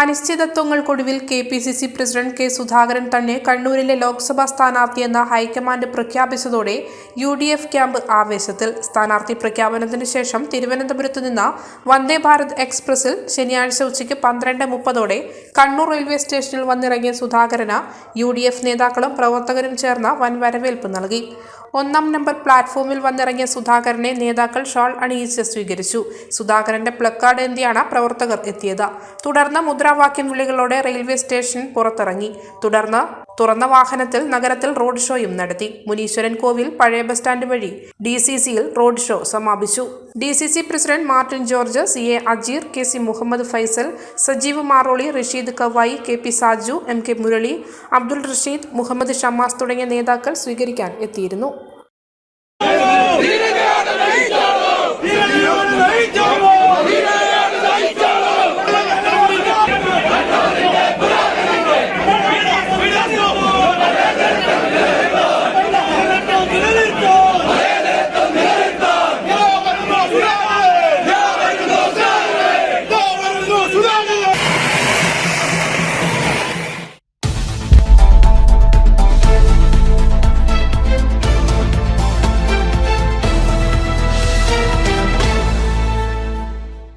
അനിശ്ചിതത്വങ്ങൾക്കൊടുവിൽ K P C C president K Sudhakaran തന്നെ കണ്ണൂരിലെ ലോക്സഭാ സ്ഥാനാർത്ഥിയെന്ന് ഹൈക്കമാൻഡ് പ്രഖ്യാപിച്ചതോടെ യു ഡി എഫ് ക്യാമ്പ് ആവേശത്തിൽ. സ്ഥാനാർത്ഥി പ്രഖ്യാപനത്തിന് ശേഷം തിരുവനന്തപുരത്ത് നിന്ന് വന്ദേ ഭാരത് എക്സ്പ്രസിൽ ശനിയാഴ്ച ഉച്ചയ്ക്ക് പന്ത്രണ്ട് മുപ്പതോടെ കണ്ണൂർ റെയിൽവേ സ്റ്റേഷനിൽ വന്നിറങ്ങിയ സുധാകരന് യു ഡി എഫ് നേതാക്കളും പ്രവർത്തകരും ചേർന്ന് വൻ വരവേൽപ്പ് നൽകി. ഒന്നാം നമ്പർ പ്ലാറ്റ്ഫോമിൽ വന്നിറങ്ങിയ സുധാകരനെ നേതാക്കൾ ഷാൾ അണിയിച്ച് സ്വീകരിച്ചു. സുധാകരന്റെ പ്ലക്കാർഡ് എന്തിയാണ് പ്രവർത്തകർ എത്തിയത്? തുടർന്ന് മുദ്രാവാക്യം വിളികളോടെ റെയിൽവേ സ്റ്റേഷൻ പുറത്തിറങ്ങി. തുടർന്ന് തുറന്ന വാഹനത്തിൽ നഗരത്തിൽ റോഡ് ഷോയും നടത്തി. മുനീശ്വരൻ കോവിൽ പഴയ ബസ് സ്റ്റാൻഡ് വഴി ഡി സി സിയിൽ റോഡ് ഷോ സമാപിച്ചു. D C C president Martin George C A Ajeer K C Muhammad Faisal Sajeev Maroli Rasheed Kavayi K P Saju M K Murali Abdul Rasheed Muhammad Shamas തുടങ്ങിയ നേതാക്കൾ സ്വീകരിക്കാൻ എത്തിയിരുന്നു. Vamos!